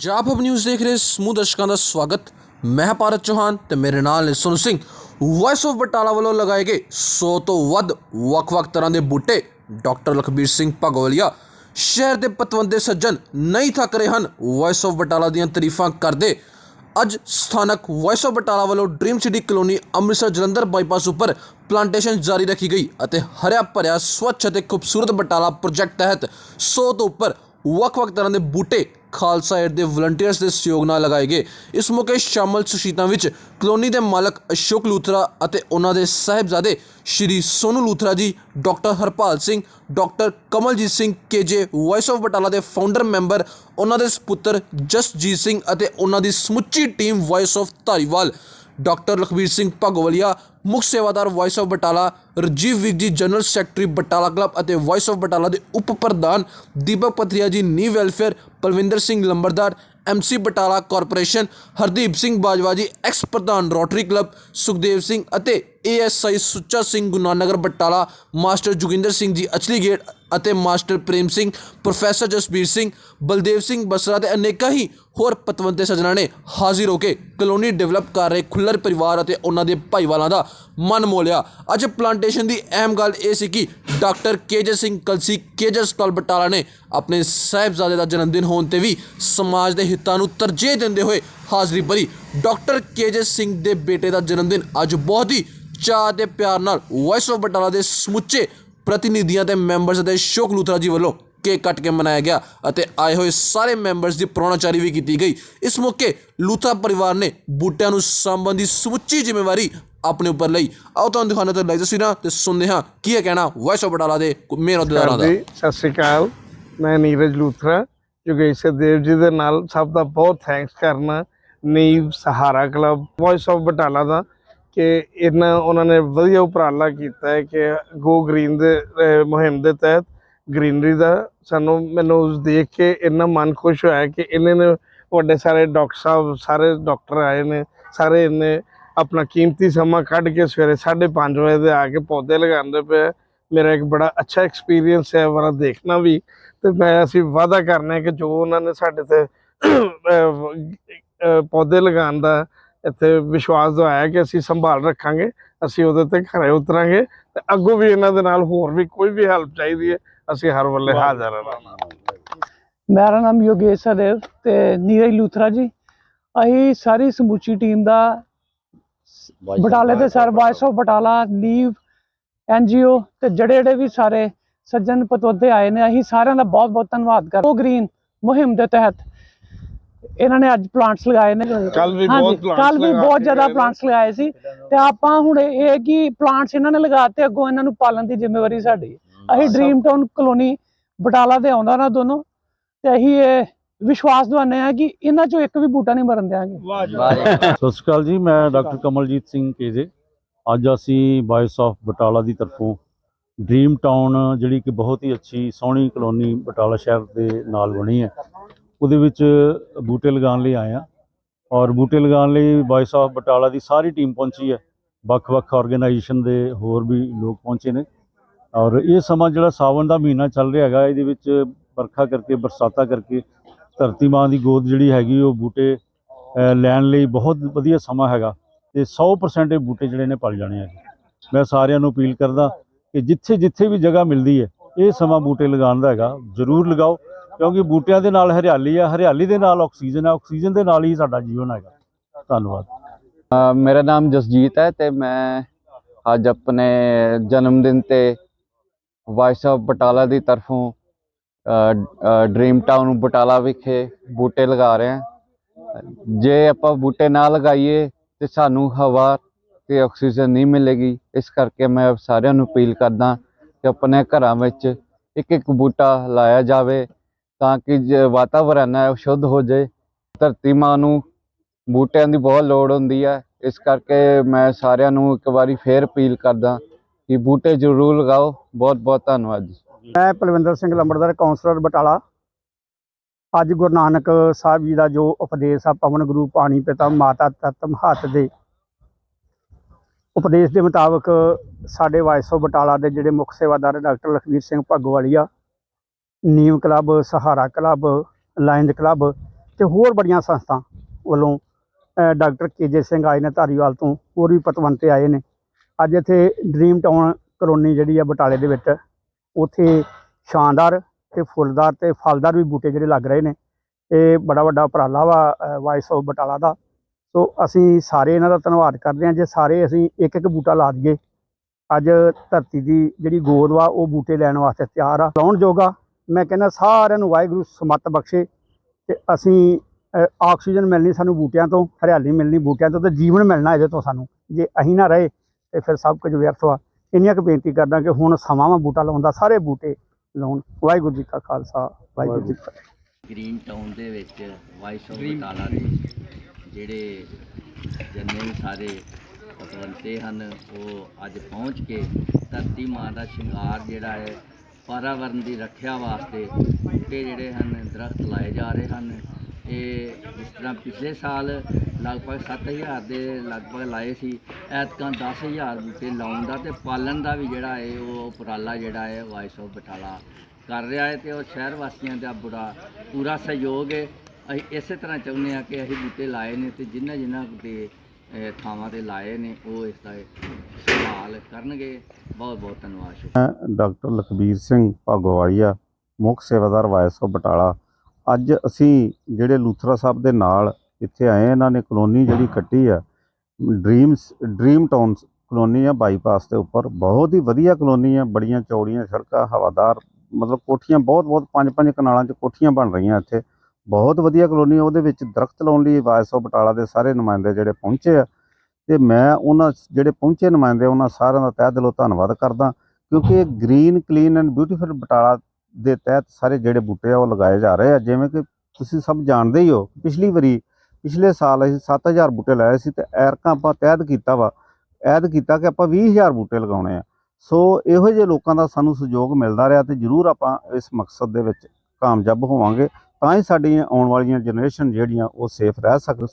ਪੰਜਾਬ ਹਬ news ਦੇਖ ਰਹੇ ਸਮੂਹ ਦਰਸ਼ਕਾਂ ਦਾ ਸਵਾਗਤ। ਮੈਂ ਭਾਰਤ ਚੌਹਾਨ ਤੇ ਮੇਰੇ ਨਾਲ ਨੇ ਸੁਨ ਸਿੰਘ। ਵਾਇਸ ਆਫ ਬਟਾਲਾ ਵੱਲੋਂ ਲਗਾਏ ਗਏ 100 ਤੋਂ ਵੱਧ ਵੱਖ-ਵੱਖ ਤਰ੍ਹਾਂ ਦੇ ਬੂਟੇ ਡਾਕਟਰ ਲਖਬੀਰ ਸਿੰਘ ਭਗਵਲੀਆ ਸ਼ਹਿਰ ਦੇ ਪਤਵੰਤੇ ਸੱਜਣ ਨਹੀਂ ਥੱਕ ਰਹੇ ਹਨ। ਵਾਇਸ ਆਫ ਬਟਾਲਾ ਦੀਆਂ ਤਾਰੀਫਾਂ ਕਰਦੇ ਅੱਜ ਸਥਾਨਕ ਵਾਇਸ ਆਫ ਬਟਾਲਾ ਵੱਲੋਂ Dream City Colony Amritsar Jalandhar bypass ਉੱਪਰ ਪਲਾਂਟੇਸ਼ਨ ਜਾਰੀ ਰੱਖੀ ਗਈ ਅਤੇ ਹਰਿਆ ਭਰਿਆ, ਸਵੱਛ ਅਤੇ ਖੂਬਸੂਰਤ ਬਟਾਲਾ ਪ੍ਰੋਜੈਕਟ ਤਹਿਤ 100 ਤੋਂ ਉੱਪਰ ਵੱਖ-ਵੱਖ ਤਰ੍ਹਾਂ ਦੇ ਬੂਟੇ ਖਾਲਸਾ ਏਡ ਦੇ ਵਲੰਟੀਅਰਸ ਦੇ ਸਹਿਯੋਗ ਨਾਲ ਲਗਾਏ ਗਏ। ਇਸ ਮੌਕੇ ਸ਼ਾਮਲ ਸੁਸ਼ੀਤਾਂ ਵਿੱਚ ਕਲੋਨੀ ਦੇ ਮਾਲਕ ਅਸ਼ੋਕ ਲੂਥਰਾ ਅਤੇ ਉਹਨਾਂ ਦੇ ਸਾਹਿਬਜ਼ਾਦੇ Shri Sonu Luthra ji, doctor Harpal Singh, doctor Kamaljit Singh KJ Voice of Batala ਦੇ ਫਾਊਂਡਰ ਮੈਂਬਰ ਉਹਨਾਂ ਦੇ ਸੁਪੁੱਤਰ ਜਸਜੀਤ ਸਿੰਘ ਅਤੇ ਉਹਨਾਂ ਦੀ ਸਮੁੱਚੀ team Voice of Dhariwal doctor Lakhbir Singh Bhagwalia ਮੁੱਖ ਸੇਵਾਦਾਰ Voice of Batala Rajiv Vig ji general secretary Batala club ਅਤੇ ਵਾਇਸ ਆਫ ਬਟਾਲਾ ਦੇ ਉਪ ਪ੍ਰਧਾਨ ਦੀਪਕ ਪਥਰੀਆ ਜੀ ਨੀ welfare Palwinder Singh Lambardar MC Batala corporation Hardeep Singh Bajwa ji ex ਪ੍ਰਧਾਨ rotary club Sukhdev Singh ਅਤੇ ASI Sucha Singh Gunanagar Batala, master Joginder Singh ji, Achli gate ਅਤੇ master Prem Singh, professor Jasbir Singh, Baldev Singh Basra ਤੇ ਅਨੇਕਾਂ ਹੀ ਹੋਰ ਪਤਵੰਤੇ ਸੱਜਣਾ ਨੇ ਹਾਜ਼ਰ ਹੋ ਕੇ ਕਲੋਨੀ ਡਿਵੈਲਪ ਕਰ ਰਹੇ ਖੁੱਲਰ ਪਰਿਵਾਰ ਅਤੇ ਉਹਨਾਂ ਦੇ ਭਾਈਵਾਲਾਂ ਦਾ ਮਨ ਮੋਲਿਆ ਅੱਜ ਪਲਾਂਟੇਸ਼ਨ ਦੀ ਅਹਿਮ ਗੱਲ ਇਹ ਸੀ ਕਿ doctor KJ Singh Kalsi KJ ਹਸਪਤਾਲ ਬਟਾਲਾ ਨੇ ਆਪਣੇ ਸਾਹਿਬਜ਼ਾਦੇ ਦਾ ਜਨਮ ਦਿਨ ਹੋਣ ਤੇ ਵੀ ਸਮਾਜ ਦੇ ਹਿੱਤਾਂ ਨੂੰ ਤਰਜੀਹ ਦਿੰਦੇ ਹੋਏ ਹਾਜ਼ਰੀ ਭਰੀ ਡਾਕਟਰ ਕੇਜੇ ਸਿੰਘ ਦੇ ਬੇਟੇ ਦਾ ਜਨਮ ਦਿਨ ਅੱਜ ਬਹੁਤ ਹੀ ਚਾਅ ਤੇ ਪਿਆਰ ਨਾਲ ਵਾਇਸ ਆਫ ਬਟਾਲਾ ਦੇ ਸਮੁੱਚੇ ਪ੍ਰਤੀਨਿਧੀਆਂ ਤੇ ਮੈਂਬਰਸ ਅਤੇ ਸ਼ੋਕ ਲੂਥਰਾ ਜੀ ਵੱਲੋਂ ਕੇਕ ਕੱਟ ਕੇ ਮਨਾਇਆ ਗਿਆ ਅਤੇ ਆਏ ਹੋਏ ਸਾਰੇ ਮੈਂਬਰਸ ਦੀ ਪ੍ਰਾਹੁਣਾਚਾਰੀ ਵੀ ਕੀਤੀ ਗਈ। ਇਸ ਮੌਕੇ ਲੂਥਰਾ ਪਰਿਵਾਰ ਨੇ ਬੂਟਿਆਂ ਨੂੰ ਸਾਂਭਣ ਦੀ ਸਮੁੱਚੀ ਜ਼ਿੰਮੇਵਾਰੀ ਆਪਣੇ ਉੱਪਰ ਲਈ। ਆਓ ਤੁਹਾਨੂੰ ਦਿਖਾਉਣਾ ਤੇ ਲਾਈਵ ਤਸਵੀਰਾਂ ਤੇ ਸੁਣਦੇ ਹਾਂ ਕੀ ਹੈ ਕਹਿਣਾ ਵਾਇਸ ਆਫ ਬਟਾਲਾ ਦੇ ਮੇਰਾ ਅਹੁਦੇਦਾਰਾਂ ਦਾ। ਸਤਿ ਸ਼੍ਰੀ ਅਕਾਲ। ਮੈਂ ਨੀਰਜ ਲੂਥਰਾ ਯੋਗੇਸ਼ ਦੇਵ ਜੀ ਦੇ ਨਾਲ ਸਭ ਦਾ ਬਹੁਤ ਥੈਂਕਸ ਕਰਨਾ। ਨੀਵ Sahara club Voice of Batala ਦਾ ਕਿ ਇਹਨਾਂ ਉਹਨਾਂ ਨੇ ਵਧੀਆ ਉਪਰਾਲਾ ਕੀਤਾ ਹੈ ਕਿ ਗੋ ਗ੍ਰੀਨ ਦੇ ਮੁਹਿੰਮ ਦੇ ਤਹਿਤ ਗ੍ਰੀਨਰੀ ਦਾ ਸਾਨੂੰ ਮੈਨੂੰ ਉਸ ਦੇਖ ਕੇ ਇੰਨਾ ਮਨ ਖੁਸ਼ ਹੋਇਆ ਕਿ ਇਹਨਾਂ ਨੇ ਵੱਡੇ ਸਾਰੇ ਡਾਕਟਰ ਸਾਹਿਬ, ਸਾਰੇ ਡਾਕਟਰ ਆਏ ਨੇ, ਸਾਰੇ ਇਹਨੇ ਆਪਣਾ ਕੀਮਤੀ ਸਮਾਂ ਕੱਢ ਕੇ ਸਵੇਰੇ 5:30 ਵਜੇ ਦੇ ਆ ਕੇ ਪੌਦੇ ਲਗਾਉਂਦੇ ਪਏ ਮੇਰਾ ਇੱਕ ਬੜਾ ਅੱਛਾ ਐਕਸਪੀਰੀਅੰਸ ਹੈ, ਵਾਰਾ ਦੇਖਣਾ ਵੀ। ਤੇ ਮੈਂ ਅਸੀਂ ਵਾਅਦਾ ਕਰਨਾ ਹੈ ਕਿ ਜੋ ਉਹਨਾਂ ਨੇ ਸਾਡੇ ਤੇ ਪੌਦੇ ਲਗਾਉਣ ਦਾ ਇੱਥੇ ਵਿਸ਼ਵਾਸ ਦਵਾਇਆ ਕਿ ਅਸੀਂ ਸੰਭਾਲ ਰੱਖਾਂਗੇ ਅਸੀਂ ਉਹਦੇ ਤੇ ਖਰੇ ਉਤਰਾਂਗੇ ਤੇ ਅੱਗੋਂ ਵੀ ਇਹਨਾਂ ਦੇ ਨਾਲ ਹੋਰ ਵੀ ਕੋਈ ਵੀ ਹੈਲਪ ਚਾਹੀਦੀ ਹੈ ਅਸੀਂ ਹਰ ਵੇਲੇ ਹਾਜ਼ਰ ਹਾਂ। ਮੇਰਾ ਨਾਮ ਯੋਗੇਸ਼ ਸਦੇਵ ਤੇ ਨੀਰਜ ਲੂਥਰਾ ਜੀ। ਅਸੀਂ ਸਾਰੀ ਸਮੁੱਚੀ ਟੀਮ ਦਾ ਬਟਾਲੇ ਦੇ ਸਰ ਵਾਇਸ ਆਫ ਬਟਾਲਾ ਲੀਵ ਐਨਜੀਓ ਤੇ ਜਿਹੜੇ ਜਿਹੜੇ ਵੀ ਸਾਰੇ ਸੱਜਣ ਪਤਵੰਤੇ ਆਏ ਨੇ ਅਸੀਂ ਸਾਰਿਆਂ ਦਾ ਬਹੁਤ ਬਹੁਤ ਧੰਨਵਾਦ ਕਰਦੇ ਉਹ ਗ੍ਰੀਨ ਮੁਹਿੰਮ ਦੇ ਤਹਿਤ ਇਹਨਾਂ ਨੇ ਅੱਜ ਪਲਾਂਟਸ ਲਗਾਏ ਨੇ। ਕੱਲ ਵੀ ਬਹੁਤ plants ਕੱਲ ਵੀ ਬਹੁਤ ਜ਼ਿਆਦਾ। ਪਲਾਂਟਸ ਲਗਾਏ ਸੀ। ਤੇ ਆਪਾਂ ਹੁਣ ਇਹ ਕਿ ਪਲਾਂਟਸ ਇਹਨਾਂ ਨੇ ਲਗਾਤੇ ਅੱਗੋਂ ਇਹਨਾਂ ਨੂੰ ਪਾਲਣ ਦੀ ਜ਼ਿੰਮੇਵਾਰੀ ਸਾਡੀ। ਹੈ। ਅਸੀਂ ਡ੍ਰੀਮ ਟਾਊਨ ਕਲੋਨੀ ਬਟਾਲਾ ਦੇ ਆਉਂਦਾ ਨਾ ਦੋਨੋਂ ਤੇ ਅਸੀਂ ਇਹ ਵਿਸ਼ਵਾਸ ਦਵਾਉਂਦੇ ਆ ਕਿ ਇਹਨਾਂ ਚੋਂ ਇੱਕ ਵੀ ਬੂਟਾ ਨਹੀਂ ਮਰਨ ਦਿਆਂਗੇ। ਸਤਿ ਸ਼੍ਰੀ ਅਕਾਲ ਜੀ ਮੈਂ ਡਾਕਟਰ ਕਮਲਜੀਤ ਸਿੰਘ ਕੇਜੇ। ਅੱਜ ਅਸੀਂ ਵਾਇਸ ਆਫ ਬਟਾਲਾ ਦੀ ਤਰਫੋਂ ਡ੍ਰੀਮ ਟਾਊਨ ਜਿਹੜੀ ਕਿ ਬਹੁਤ ਹੀ ਅੱਛੀ ਸੋਹਣੀ ਕਲੋਨੀ ਬਟਾਲਾ ਸ਼ਹਿਰ ਦੇ ਨਾਲ ਬਣੀ ਹੈ। ਉਹਦੇ ਵਿੱਚ ਬੂਟੇ ਲਗਾਉਣ ਲਈ ਆਏ ਆ ਔਰ ਬੂਟੇ ਲਗਾਉਣ ਲਈ ਵਾਇਸ ਆਫ ਬਟਾਲਾ ਦੀ ਸਾਰੀ ਟੀਮ ਪਹੁੰਚੀ ਹੈ। ਵੱਖ-ਵੱਖ ਆਰਗੇਨਾਈਜੇਸ਼ਨ ਦੇ ਹੋਰ ਵੀ ਲੋਕ ਪਹੁੰਚੇ ਨੇ ਔਰ ਇਹ ਸਮਾਂ ਜਿਹੜਾ ਸਾਵਣ ਦਾ ਮਹੀਨਾ ਚੱਲ ਰਿਹਾ ਹੈਗਾ, ਇਹਦੇ ਵਿੱਚ ਵਰਖਾ ਕਰਕੇ, ਬਰਸਾਤਾਂ ਕਰਕੇ, ਧਰਤੀ ਮਾਂ ਦੀ ਗੋਦ ਜਿਹੜੀ ਹੈਗੀ ਉਹ ਬੂਟੇ ਲੈਣ ਲਈ ਬਹੁਤ ਵਧੀਆ ਸਮਾਂ ਹੈਗਾ ਤੇ 100% ਇਹ ਬੂਟੇ ਜਿਹੜੇ ਨੇ ਪਲ ਜਾਣੇ ਆ ਮੈਂ ਸਾਰਿਆਂ ਨੂੰ ਅਪੀਲ ਕਰਦਾ ਕਿ ਜਿੱਥੇ ਜਿੱਥੇ ਵੀ ਜਗ੍ਹਾ ਮਿਲਦੀ ਹੈ, ਇਹ ਸਮਾਂ ਬੂਟੇ ਲਗਾਉਣ ਦਾ ਹੈਗਾ, ਜ਼ਰੂਰ ਲਗਾਓ ਕਿਉਂਕਿ ਬੂਟਿਆਂ ਦੇ ਨਾਲ ਹਰਿਆਲੀ ਆ, ਹਰਿਆਲੀ ਦੇ ਨਾਲ ਆਕਸੀਜਨ ਹੈ ਆਕਸੀਜਨ ਦੇ ਨਾਲ ਹੀ ਸਾਡਾ ਜੀਵਨ ਹੈਗਾ। ਧੰਨਵਾਦ। ਮੇਰਾ ਨਾਮ ਜਸਜੀਤ ਹੈ ਤੇ ਮੈਂ ਅੱਜ ਆਪਣੇ ਜਨਮ ਦਿਨ ਤੇ ਵਾਈਸ ਆਫ ਬਟਾਲਾ ਦੀ ਤਰਫੋਂ ਡ੍ਰੀਮ ਟਾਊਨ ਬਟਾਲਾ ਵਿਖੇ ਬੂਟੇ ਲਗਾ ਰਹੇ ਹਾਂ। ਜੇ ਆਪਾਂ ਬੂਟੇ ਨਾ ਲਗਾਈਏ ਤੇ ਸਾਨੂੰ ਹਵਾ ਤੇ ਆਕਸੀਜਨ ਨਹੀਂ ਮਿਲੇਗੀ। ਇਸ ਕਰਕੇ ਮੈਂ ਸਾਰਿਆਂ ਨੂੰ ਅਪੀਲ ਕਰਦਾ ਕਿ ਆਪਣੇ ਘਰਾਂ ਵਿੱਚ ਇੱਕ ਇੱਕ ਬੂਟਾ ਲਾਇਆ ਜਾਵੇ ਤਾਂ ਕਿ ਜੋ ਵਾਤਾਵਰਨ ਹੈ, ਉਹ ਸ਼ੁੱਧ ਹੋ ਜਾਏ। ਧਰਤੀ ਮਾਂ ਨੂੰ ਬੂਟਿਆਂ ਦੀ ਬਹੁਤ ਲੋੜ ਹੁੰਦੀ ਹੈ। ਇਸ ਕਰਕੇ ਮੈਂ ਸਾਰਿਆਂ ਨੂੰ ਇੱਕ ਵਾਰੀ ਫੇਰ ਅਪੀਲ ਕਰਦਾ ਕਿ ਬੂਟੇ ਜ਼ਰੂਰ ਲਗਾਓ। ਬਹੁਤ ਬਹੁਤ ਧੰਨਵਾਦ ਜੀ। ਮੈਂ ਪਲਵਿੰਦਰ ਸਿੰਘ ਲੰਬੜਦਾਰ ਕਾਉਂਸਲਰ ਬਟਾਲਾ। ਅੱਜ ਗੁਰੂ ਨਾਨਕ ਸਾਹਿਬ ਜੀ ਦਾ ਜੋ ਉਪਦੇਸ਼ ਆ, ਪਵਨ ਗੁਰੂ ਪਾਣੀ ਪਿਤਾ ਮਾਤਾ ਤਤ ਮਹੱਤ ਦੇ। ਉਪਦੇਸ਼ ਦੇ ਮੁਤਾਬਕ ਸਾਡੇ ਵਾਇਸੋ ਬਟਾਲਾ ਦੇ ਜਿਹੜੇ ਮੁੱਖ ਸੇਵਾਦਾਰ doctor Lakhvir Singh Bhagwalia Neem club Sahara club Lions club ਤੇ ਹੋਰ ਬੜੀਆਂ ਸੰਸਥਾ ਵੱਲੋਂ ਅ, ਡਾਕਟਰ ਕੇਜੇ ਸਿੰਘ ਆਏ ਨੇ ਧਾਰੀਵਾਲ ਤੋਂ ਹੋਰ ਵੀ ਪਤਵੰਤੇ ਆਏ ਨੇ। ਅੱਜ ਇੱਥੇ ਡ੍ਰੀਮ ਟਾਊਨ ਕਲੋਨੀ ਜਿਹੜੀ ਆ ਬਟਾਲੇ ਦੇ ਵਿੱਚ ਉੱਥੇ ਸ਼ਾਨਦਾਰ ਤੇ ਫੁੱਲਦਾਰ ਤੇ ਫਲਦਾਰ ਵੀ ਬੂਟੇ ਜਿਹੜੇ ਲੱਗ ਰਹੇ ਨੇ। ਇਹ ਬੜਾ ਵੱਡਾ ਉਪਰਾਲਾ ਵਾ ਵਾਇਸ ਆਫ ਬਟਾਲਾ ਦਾ। ਸੋ ਅਸੀਂ ਸਾਰੇ ਇਹਨਾਂ ਦਾ ਧੰਨਵਾਦ ਕਰਦੇ ਹਾਂ ਜੇ ਸਾਰੇ ਅਸੀਂ ਇੱਕ ਇੱਕ ਬੂਟਾ ਲਾ ਦਈਏ। ਅੱਜ ਧਰਤੀ ਦੀ ਜਿਹੜੀ ਗੋਦ ਵਾ ਉਹ ਬੂਟੇ ਲੈਣ ਵਾਸਤੇ ਤਿਆਰ ਆ। ਲਾਉਣ ਜੋਗਾ ਮੈਂ ਕਹਿੰਦਾ ਸਾਰਿਆਂ ਨੂੰ ਵਾਹਿਗੁਰੂ ਸਮੱਤ ਬਖਸ਼ੇ ਤੇ ਅਸੀਂ ਆਕਸੀਜਨ ਮਿਲਣੀ ਸਾਨੂੰ ਬੂਟਿਆਂ ਤੋਂ ਹਰਿਆਲੀ ਮਿਲਣੀ ਬੂਟਿਆਂ ਤੋਂ ਤੇ ਜੀਵਨ ਮਿਲਣਾ ਇਹਦੇ ਤੋਂ ਸਾਨੂੰ। ਜੇ ਅਸੀਂ ਨਾ ਰਹੇ ਤੇ ਫਿਰ ਸਭ ਕੁਝ ਵਿਅਰਥ ਵਾ। ਇੰਨੀਆਂ ਕੁ ਬੇਨਤੀ ਕਰਦਾ ਕਿ ਹੁਣ ਸਮਾਂ ਵਾ ਬੂਟਾ ਲਾਉਣ ਦਾ ਸਾਰੇ ਬੂਟੇ ਲਾਉਣ। ਵਾਹਿਗੁਰੂ ਜੀ ਕਾ ਖਾਲਸਾ ਵਾਹਿਗੁਰੂ ਜੀ ਕੀ ਫਤਿਹ। ਗ੍ਰੀਨ ਟਾਊਨ ਦੇ ਵਿੱਚ ਵਾਈਸ ਆਫ ਬਟਾਲਾ ਦੇ ਜਿਹੜੇ ਜਿੰਨੇ ਵੀ ਸਾਰੇ ਪਤਵੰਤੇ ਹਨ ਉਹ ਅੱਜ ਪਹੁੰਚ ਕੇ ਧਰਤੀ ਮਾਂ ਦਾ ਸ਼ਿੰਗਾਰ ਜਿਹੜਾ ਹੈ ਵਾਤਾਵਰਨ ਦੀ ਰੱਖਿਆ ਵਾਸਤੇ ਬੂਟੇ ਜਿਹੜੇ ਹਨ ਦਰਖਤ ਲਾਏ ਜਾ ਰਹੇ ਹਨ। ਇਹ ਜਿਸ ਤਰ੍ਹਾਂ ਪਿਛਲੇ ਸਾਲ ਲਗਭਗ 7000 ਦੇ ਲਗਭਗ ਲਾਏ ਸੀ, ਐਤਕਾਂ 10000 ਬੂਟੇ ਲਾਉਣ ਦਾ ਤੇ ਪਾਲਣ ਦਾ ਵੀ ਜਿਹੜਾ ਹੈ ਉਹ ਉਪਰਾਲਾ ਜਿਹੜਾ ਹੈ ਵਾਈਸ ਆਫ ਬਟਾਲਾ ਕਰ ਰਿਹਾ ਹੈ ਤੇ ਉਹ ਸ਼ਹਿਰ ਵਾਸੀਆਂ ਦਾ ਬੁਰਾ, ਪੂਰਾ ਸਹਿਯੋਗ ਹੈ। ਅਸੀਂ ਇਸੇ ਤਰ੍ਹਾਂ ਚਾਹੁੰਦੇ ਹਾਂ ਕਿ ਅਸੀਂ ਬੂਟੇ ਲਾਏ ਨੇ ਤੇ ਜਿਨ੍ਹਾਂ ਜਿਨ੍ਹਾਂ ਦੇ ਥਾਵਾਂ ਤੇ ਲਾਏ ਨੇ, ਉਹ ਇਸ ਦਾ ਸੰਭਾਲ ਕਰਨਗੇ। ਬਹੁਤ ਬਹੁਤ ਧੰਨਵਾਦ, ਸ਼ੁਕਰੀਆ। ਡਾਕਟਰ ਲਖਬੀਰ ਸਿੰਘ ਭਾਗੋਵਾਲੀਆ, ਮੁੱਖ ਸੇਵਾਦਾਰ ਵਾਇਸ ਆਫ ਬਟਾਲਾ। ਅੱਜ ਅਸੀਂ ਜਿਹੜੇ ਲੂਥਰਾ ਸਾਹਿਬ ਦੇ ਨਾਲ ਇੱਥੇ ਆਏ ਇਹਨਾਂ ਨੇ ਕਲੋਨੀ ਜਿਹੜੀ ਕੱਟੀ ਆ, ਡ੍ਰੀਮਸ, ਡ੍ਰੀਮ ਟਾਊਨ ਕਲੋਨੀ ਆ, ਬਾਈਪਾਸ ਦੇ ਉੱਪਰ। ਬਹੁਤ ਹੀ ਵਧੀਆ ਕਲੋਨੀ ਆ, ਬੜੀਆਂ ਚੌੜੀਆਂ ਸੜਕਾਂ, ਹਵਾਦਾਰ, ਮਤਲਬ ਕੋਠੀਆਂ ਬਹੁਤ ਬਹੁਤ ਪੰਜ ਪੰਜ ਕਨਾਲਾਂ 'ਚ ਕੋਠੀਆਂ ਬਣ ਰਹੀਆਂ ਇੱਥੇ। ਬਹੁਤ ਵਧੀਆ ਕਲੋਨੀ ਉਹਦੇ ਵਿੱਚ ਦਰਖਤ ਲਾਉਣ ਲਈ ਵਾਇਸ ਆਫ ਬਟਾਲਾ ਦੇ ਸਾਰੇ ਨੁਮਾਇੰਦੇ ਜਿਹੜੇ ਪਹੁੰਚੇ ਆ। ਤੇ ਮੈਂ ਉਹਨਾਂ ਜਿਹੜੇ ਪਹੁੰਚੇ ਨੁਮਾਇੰਦੇ, ਉਹਨਾਂ ਸਾਰਿਆਂ ਦਾ ਤਹਿ ਦਿਲੋਂ ਧੰਨਵਾਦ ਕਰਦਾ, ਕਿਉਂਕਿ ਇਹ green, clean and beautiful Batala ਦੇ ਤਹਿਤ ਸਾਰੇ ਜਿਹੜੇ ਬੂਟੇ ਆ, ਉਹ ਲਗਾਏ ਜਾ ਰਹੇ ਆ। ਜਿਵੇਂ ਕਿ ਤੁਸੀਂ ਸਭ ਜਾਣਦੇ ਹੀ ਹੋ, ਪਿਛਲੀ ਵਾਰੀ, ਪਿਛਲੇ ਸਾਲ ਅਸੀਂ 7000 ਬੂਟੇ ਲਾਏ ਸੀ ਤੇ ਐਰਕਾਂ ਆਪਾਂ ਤੈਅ ਕੀਤਾ ਵਾ। ਐਦ ਕੀਤਾ ਕਿ ਆਪਾਂ 20000 ਬੂਟੇ ਲਗਾਉਣੇ ਆ। ਸੋ ਇਹੋ ਜਿਹੇ ਲੋਕਾਂ ਦਾ ਸਾਨੂੰ ਸਹਿਯੋਗ ਮਿਲਦਾ ਰਿਹਾ ਤੇ ਜ਼ਰੂਰ ਆਪਾਂ ਇਸ ਮਕਸਦ ਦੇ ਵਿੱਚ ਕਾਮਯਾਬ ਹੋਵਾਂਗੇ। ਤਾਂ ਹੀ ਸਾਡੀਆਂ ਆਉਣ ਵਾਲੀਆਂ ਜਨਰੇਸ਼ਨ ਜਿਹੜੀਆਂ ਉਹ ਸੇਫ ਰਹਿ ਸਕ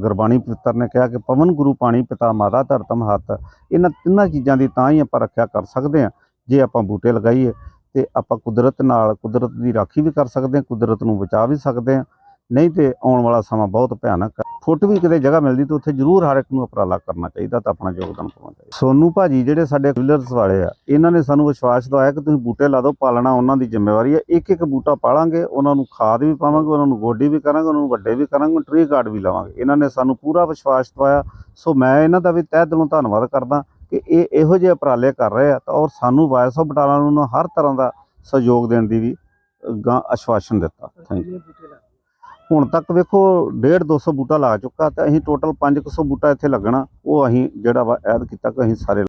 ਗੁਰਬਾਣੀ ਪਵਿੱਤਰ ਨੇ ਕਿਹਾ ਕਿ ਪਵਨ ਗੁਰੂ ਪਾਣੀ ਪਿਤਾ ਮਾਤਾ ਧਰਤਮ ਹੱਥ, ਇਹਨਾਂ ਤਿੰਨਾਂ ਚੀਜ਼ਾਂ ਦੀ ਤਾਂ ਹੀ ਆਪਾਂ ਰੱਖਿਆ ਕਰ ਸਕਦੇ ਹਾਂ, ਜੇ ਆਪਾਂ ਬੂਟੇ ਲਗਾਈਏ ਤੇ ਆਪਾਂ ਕੁਦਰਤ ਨਾਲ ਕੁਦਰਤ ਦੀ ਰਾਖੀ ਵੀ ਕਰ ਸਕਦੇ ਹਾਂ, ਕੁਦਰਤ ਨੂੰ ਬਚਾ ਵੀ ਸਕਦੇ ਹਾਂ। ਨਹੀਂ ਤੇ ਆਉਣ ਵਾਲਾ ਸਮਾਂ ਬਹੁਤ ਭਿਆਨਕ ਹੈ। ਫੁੱਟ ਵੀ ਕਿਤੇ ਜਗ੍ਹਾ ਮਿਲਦੀ ਤਾਂ ਉੱਥੇ ਜ਼ਰੂਰ ਹਰ ਇੱਕ ਨੂੰ ਉਪਰਾਲਾ ਕਰਨਾ ਚਾਹੀਦਾ ਤਾਂ ਆਪਣਾ ਯੋਗਦਾਨ ਪਾਉਣਾ ਚਾਹੀਦਾ। ਸੋਨੂ ਭਾਜੀ, ਜਿਹੜੇ ਸਾਡੇ ਵਿਲਰਸ ਵਾਲੇ ਆ, ਇਹਨਾਂ ਨੇ ਸਾਨੂੰ ਵਿਸ਼ਵਾਸ ਦਵਾਇਆ ਕਿ ਤੁਸੀਂ ਬੂਟੇ ਲਾ ਦਿਓ, ਪਾਲਣਾ ਉਹਨਾਂ ਦੀ ਜ਼ਿੰਮੇਵਾਰੀ ਹੈ। ਇੱਕ ਇੱਕ ਬੂਟਾ ਪਾਲਾਂਗੇ, ਉਹਨਾਂ ਨੂੰ ਖਾਦ ਵੀ ਪਾਵਾਂਗੇ, ਉਹਨਾਂ ਨੂੰ ਗੋਡੀ ਵੀ ਕਰਾਂਗੇ, ਉਹਨਾਂ ਨੂੰ ਵੱਡੇ ਵੀ ਕਰਾਂਗੇ ਟਰੀ ਗਾਰਡ ਵੀ ਲਾਵਾਂਗੇ। ਇਹਨਾਂ ਨੇ ਸਾਨੂੰ ਪੂਰਾ ਵਿਸ਼ਵਾਸ ਦਵਾਇਆ। ਸੋ ਮੈਂ ਇਹਨਾਂ ਦਾ ਵੀ ਤਹਿ ਦਿਲੋਂ ਧੰਨਵਾਦ ਕਰਦਾ ਕਿ ਇਹ ਇਹੋ ਜਿਹੇ ਉਪਰਾਲੇ ਕਰ ਰਹੇ ਆ ਤਾਂ ਔਰ ਸਾਨੂੰ ਵਾਇਸ ਆਫ ਬਟਾਲਾ ਨੂੰ ਹਰ ਤਰ੍ਹਾਂ ਦਾ ਸਹਿਯੋਗ ਦੇਣ ਦੀ ਵੀ ਗਾਂ ਆਸ਼ਵਾਸਨ ਦਿੱਤਾ। ਥੈਂਕ ਯੂ ਹੁਣ ਤੱਕ ਵੇਖੋ 1.5 200 ਬੂਟਾ ਲਾ ਚੁੱਕਾ ਤੇ ਅਸੀਂ ਟੋਟਲ 500 ਬੂਟਾ ਇੱਥੇ ਲੱਗਣਾ, ਉਹ ਅਸੀਂ ਜਿਹੜਾ ਵਾ ਐਡ ਕੀਤਾ ਕਿ ਅਸੀਂ ਸਾਰੇ